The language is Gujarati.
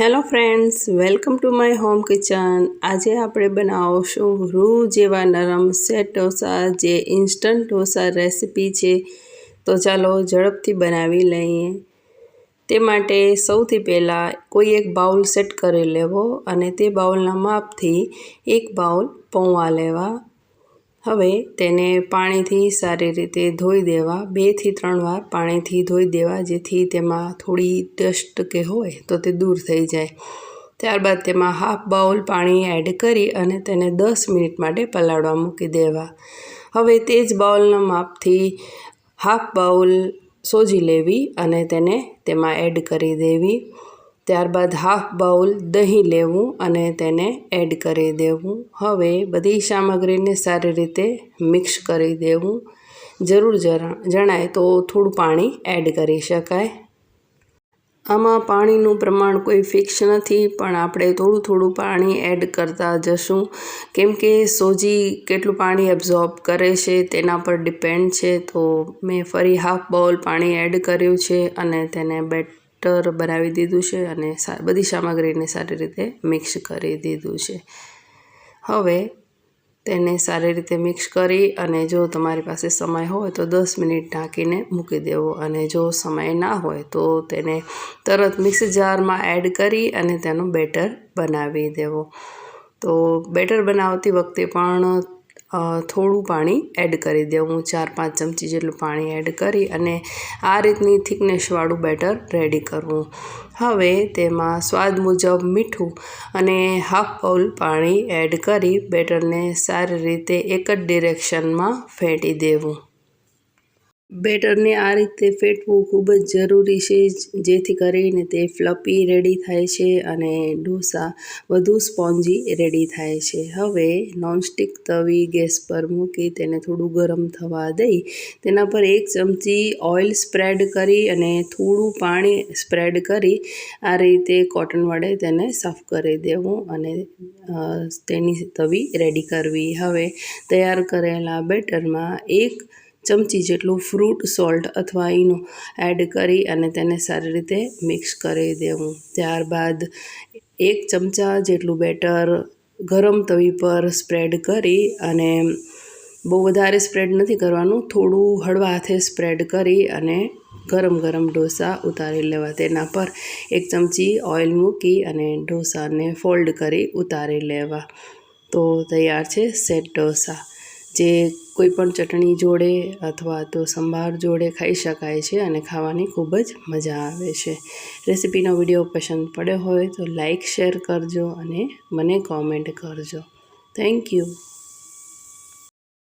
Hello friends welcome to my home kitchen આજે આપણે બનાવશું રૂ જેવા નરમ સેટ ઢોસા જે ઇન્સ્ટન્ટ ઢોસા રેસીપી છે. તો ચાલો ઝડપથી બનાવી લઈએ. તે માટે સૌથી પહેલાં કોઈ એક બાઉલ સેટ કરી લેવો અને તે બાઉલના માપથી એક બાઉલ પૌવા લેવા. હવે તેને પાણીથી સારી રીતે ધોઈ દેવા, બેથી ત્રણ વાર પાણીથી ધોઈ દેવા, જેથી તેમાં થોડી ડસ્ટ કે હોય તો તે દૂર થઈ જાય. ત્યારબાદ તેમાં હાફ બાઉલ પાણી એડ કરી અને તેને દસ મિનિટ માટે પલાળવા મૂકી દેવા. હવે તે જ બાઉલના માપથી હાફ બાઉલ સોજી લેવી અને તેને તેમાં એડ કરી દેવી. ત્યારબાદ હાફ બાઉલ દહીં લેવું અને તેને એડ કરી દેવું. હવે બધી સામગ્રીને સારી રીતે મિક્સ કરી દેવું. જરૂર જણાય તો થોડું પાણી એડ કરી શકાય. આમાં પાણીનું પ્રમાણ કોઈ ફિક્સ નથી, પણ આપણે થોડું થોડું પાણી એડ કરતા જશું. કેમ કે સોજી કેટલું પાણી એબ્ઝોર્બ કરે છે તેના પર ડિપેન્ડ છે. તો મેં ફરી હાફ બાઉલ પાણી એડ કર્યું છે અને તેને બેટ બેટર બનાવી દીધું છે અને બધી સામગ્રીને સારી રીતે મિક્સ કરી દીધું છે. હવે તેને સારી રીતે મિક્સ કરી અને જો તમારી પાસે સમય હોય તો દસ મિનિટ ઢાંકીને મૂકી દેવો અને જો સમય ના હોય તો તેને તરત મિક્સ જારમાં એડ કરી અને તેનું બેટર બનાવી દેવો. તો બેટર બનાવતી વખતે પણ થોડું પાણી એડ કરી દેવું ચાર પાંચ ચમચી જેટલું પાણી એડ કરી અને આ રીતની થિકનેસવાળું બેટર રેડી કરવું હવે તેમાં સ્વાદ મુજબ મીઠું અને હાફ બાઉલ પાણી એડ કરી બેટરને સારી રીતે એક જ ડિરેક્શનમાં ફેંટી દેવું. બેટરને આ રીતે ફેટવું ખૂબ જ જરૂરી છે, જેથી કરીને તે ફ્લપી રેડી થાય છે અને ઢોસા વધુ સ્પોન્જી રેડી થાય છે. હવે નોનસ્ટિક તવી ગેસ પર મૂકી તેને થોડું ગરમ થવા દઈ, તેના પર એક ચમચી ઓઇલ સ્પ્રેડ કરી અને થોડું પાણી સ્પ્રેડ કરી આ રીતે કોટન વડે તેને સાફ કરી દેવું અને તેની તવી રેડી કરવી. હવે તૈયાર કરેલા બેટરમાં એક ચમચી જેટલું ફ્રૂટ સોલ્ટ અથવા ઈનો એડ કરી અને તેને સારી રીતે મિક્સ કરી દેવું. ત્યારબાદ એક ચમચા જેટલું બેટર ગરમ તવી પર સ્પ્રેડ કરી અને બહુ વધારે સ્પ્રેડ નથી કરવાનું, થોડું હળવા હાથે સ્પ્રેડ કરી અને ગરમ ગરમ ઢોસા ઉતારી લેવા. તેના પર એક ચમચી ઓઇલ મૂકી અને ઢોસાને ફોલ્ડ કરી ઉતારી લેવા. તો તૈયાર છે સેટ ઢોસા. જે કોઈ પણ ચટણી જોડે અથવા તો સંભાર જોડે ખાઈ શકાય છે અને ખાવાની ખૂબ જ મજા આવે છે. રેસીપીનો વીડિયો પસંદ પડ્યો હોય તો લાઈક, શેર કરજો અને મને કોમેન્ટ કરજો. Thank you.